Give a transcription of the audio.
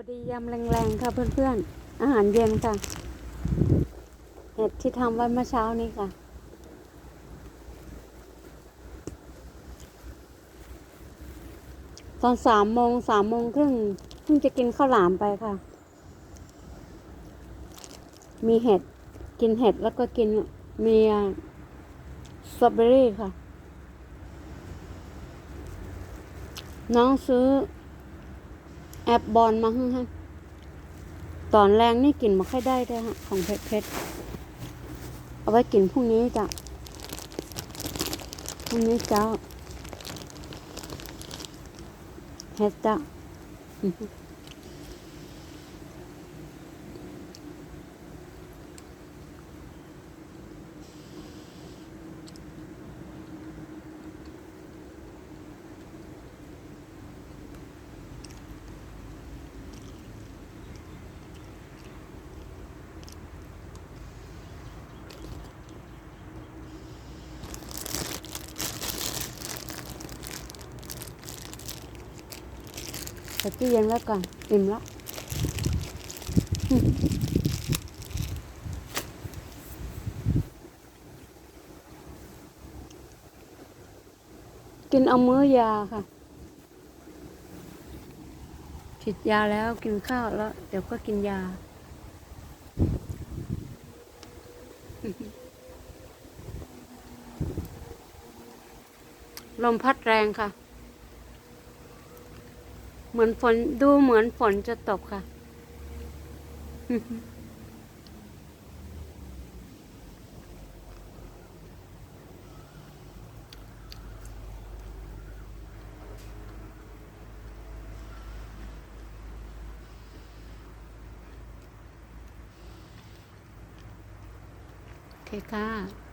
วัสดียามแรงๆค่ะเพื่อนๆ อาหารเย็นค่ะ เห็ดที่ทำไว้เมื่อเช้านี้ค่ะ ตอนสามโมงสามโมงครึ่งเพิ่งจะกินข้าวหลามไปค่ะ มีเห็ดกินเห็ดแล้วก็กินมีสตรอเบอรี่ค่ะ น้องซื้อ แอปบอลมาให้ฮะตอนแรงนี่กินมาค่อยได้ด้วยฮะ ของเพชรเพชรเอาไว้กินพรุ่งนี้จ้ะพรุ่งนี้เจ้าเฮ็ดจ้ะ อือฮึใส่ตู้เย็นไว้ก่อนอิ่มล้วกินเอามื้อยาค่ะฉีดยาแล้วกินข้าวแล้ว เดี๋ยวก็กินยา ลมพัดแรงค่ะ เหมือนฝนดูเหมือนฝนจะตกค่ะ โอเคค่ะ